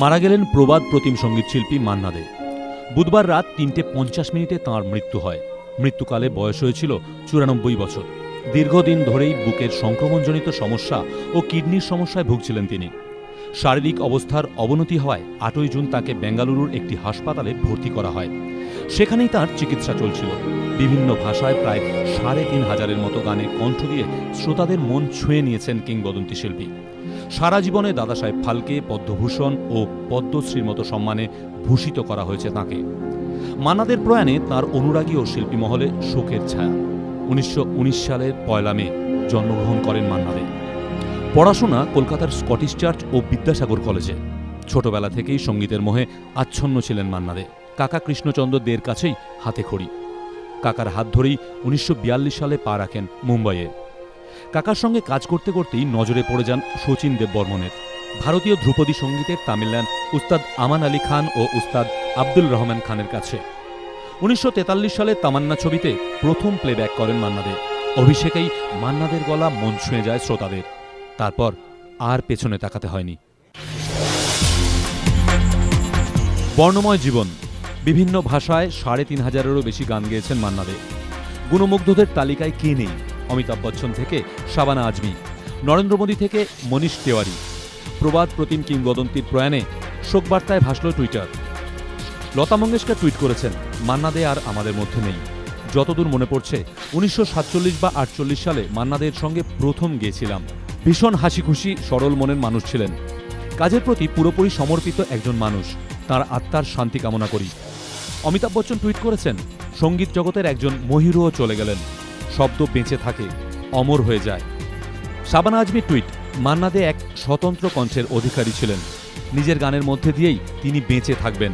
মারা গেলেন প্রবাদ প্রতিম সংগীত শিল্পী মান্না দে। বুধবার রাত তিনটে পঞ্চাশ মিনিটে তাঁর মৃত্যু হয়। মৃত্যুকালে বয়স হয়েছিল চুরানব্বই বছর। দীর্ঘদিন ধরেই বুকের সংক্রমণজনিত সমস্যা ও কিডনির সমস্যায় ভুগছিলেন তিনি। শারীরিক অবস্থার অবনতি হওয়ায় আটই জুন তাকে বেঙ্গালুরুর একটি হাসপাতালে ভর্তি করা হয়। সেখানেই তার চিকিৎসা চলছিল। বিভিন্ন ভাষায় প্রায় সাড়ে তিন হাজারের মতো গানে কণ্ঠ দিয়ে শ্রোতাদের মন ছুঁয়ে নিয়েছেন কিংবদন্তি শিল্পী। সারা জীবনে দাদাসাহেব ফালকে, পদ্মভূষণ ও পদ্মশ্রীর মতো সম্মানে ভূষিত করা হয়েছে তাঁকে। মান্নাদের প্রয়াণে তাঁর অনুরাগী ও শিল্পী মহলে শোকের ছায়া। উনিশশো উনিশ সালের পয়লা মে জন্মগ্রহণ করেন মান্নাদে। পড়াশোনা কলকাতার স্কটিশ চার্চ ও বিদ্যাসাগর কলেজে। ছোটবেলা থেকেই সঙ্গীতের মোহে আচ্ছন্ন ছিলেন মান্নাদে। কাকা কৃষ্ণচন্দ্র দের কাছেই হাতে খড়ি। কাকার হাত ধরেই উনিশশো বিয়াল্লিশ সালে পা রাখেন মুম্বাইয়ে। কাকার সঙ্গে কাজ করতে করতেই নজরে পড়ে যান শচীন দেববর্মনের। ভারতীয় ধ্রুপদী সঙ্গীতের তামিল নেন উস্তাদ আমান আলী খান ও উস্তাদ আব্দুল রহমান খানের কাছে। উনিশশো তেতাল্লিশ সালে তামান্না ছবিতে প্রথম প্লেব্যাক করেন মান্নাদে। অভিষেকেই মান্নাদের গলা মন ছুঁয়ে যায় শ্রোতাদের। তারপর আর পেছনে তাকাতে হয়নি। বর্ণময় জীবন। বিভিন্ন ভাষায় সাড়ে তিন হাজারেরও বেশি গান গেয়েছেন মান্নাদে গুণমুগ্ধদের তালিকায় কে নেই? অমিতাভ বচ্চন থেকে শাবানা আজমি। নরেন্দ্র মোদী থেকে মনীষ তেওয়ারি। প্রবাদ প্রতিম কিংবদন্তির প্রয়াণে শোকবার্তায় ভাসল টুইটার। লতা মঙ্গেশকর টুইট করেছেন, মান্না দে আর আমাদের মধ্যে নেই। যতদূর মনে পড়ছে, উনিশশো সাতচল্লিশ বা আটচল্লিশ সালে মান্নাদের সঙ্গে প্রথম গিয়েছিলাম। ভীষণ হাসি খুশি সরল মনের মানুষ ছিলেন। কাজের প্রতি পুরোপুরি সমর্পিত একজন মানুষ। তার আত্মার শান্তি কামনা করি। অমিতাভ বচ্চন টুইট করেছেন, সংগীত জগতের একজন মহিরুও চলে গেলেন। শব্দ বেঁচে থাকে, অমর হয়ে যায়। শাবানা আজমির টুইট মান্না দে এক স্বতন্ত্র কণ্ঠের অধিকারী ছিলেন। নিজের গানের মধ্যে দিয়েই তিনি বেঁচে থাকবেন।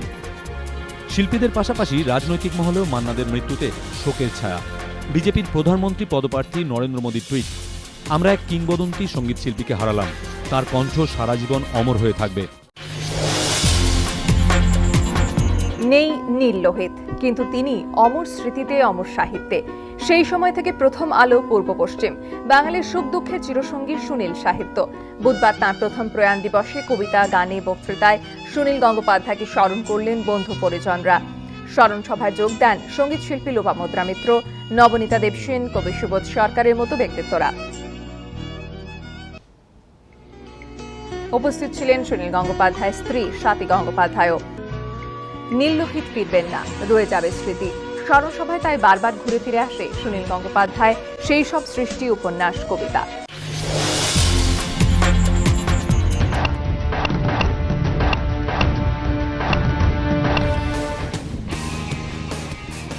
শিল্পীদের পাশাপাশি রাজনৈতিক মহলেও মান্নাদের মৃত্যুতে শোকের ছায়া। বিজেপির প্রধানমন্ত্রী পদপ্রার্থী নরেন্দ্র মোদীর টুইট আমরা এক কিংবদন্তি সংগীত শিল্পীকে হারালাম। তার কণ্ঠ সারা জীবন অমর হয়ে থাকবে। নেই নীল লোহিত, কিন্তু তিনি অমর স্মৃতিতে, অমর সাহিত্যে। সেই সময় থেকে প্রথম আলো পূর্ব পশ্চিম। বাঙালির সুখ দুঃখের চিরসঙ্গী সুনীল সাহিত্য। বুধবার তাঁর প্রথম প্রয়াণ দিবসে কবিতা, গানে বক্তৃতায় সুনীল গঙ্গোপাধ্যায়কে স্মরণ করলেন বন্ধু পরিজনরা। স্মরণ সভায় যোগ দেন সংগীত শিল্পী লোপামুদ্রা মিত্র, নবনীতা দেবসেন কবি সুবোধ সরকারের মতো ব্যক্তিত্বরা। উপস্থিত ছিলেন সুনীল গঙ্গোপাধ্যায়ের স্ত্রী স্বাতী গঙ্গোপাধ্যায়ও। নীললোহিত ফিরবেন না, রয়ে যাবে স্মৃতি। স্মরণসভায় তাই বারবার ঘুরে ফিরে আসে সুনীল গঙ্গোপাধ্যায়, সেই সব সৃষ্টি উপন্যাস, কবিতা।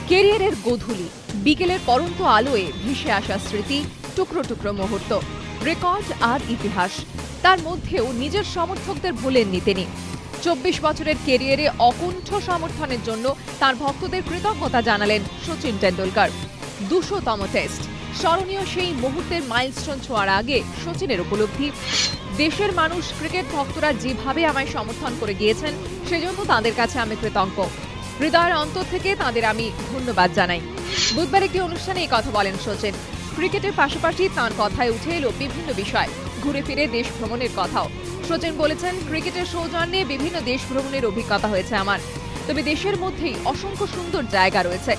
কেরিয়ারের গোধূলি, বিকেলের পরন্ত আলোয় ভেসে আসা স্মৃতি, টুকরো টুকরো মুহূর্ত। রেকর্ড আর ইতিহাস। তার মধ্যেও নিজের সমর্থকদের ভুলেননি তিনি। চব্বিশ বছরের কেরিয়ারে অকুণ্ঠ সমর্থনের জন্য তার ভক্তদের কৃতজ্ঞতা জানালেন সচিন টেন্ডুলকার দুশোতম টেস্ট। স্মরণীয় সেই মুহূর্তের মাইলস্টোন ছোঁয়ার আগে সচিনের উপলব্ধি। দেশের মানুষ ক্রিকেট ভক্তরা যেভাবে আমায় সমর্থন করে গিয়েছেন, সেজন্য তাদের কাছে আমি কৃতজ্ঞ। হৃদয়ের অন্তর থেকে তাদের আমি ধন্যবাদ জানাই। বুধবার একটি অনুষ্ঠানে এই কথা বলেন সচিন। ক্রিকেটের পাশাপাশি তাঁর কথায় উঠে এলো বিভিন্ন বিষয়। ঘুরে ফিরে দেশ ভ্রমণের কথাও। সচিন বলেছেন, ক্রিকেটের সৌজন্যে বিভিন্ন দেশ ভ্রমণের অভিজ্ঞতা হয়েছে আমার। তবে দেশের মধ্যেই অসংখ্য সুন্দর জায়গা রয়েছে।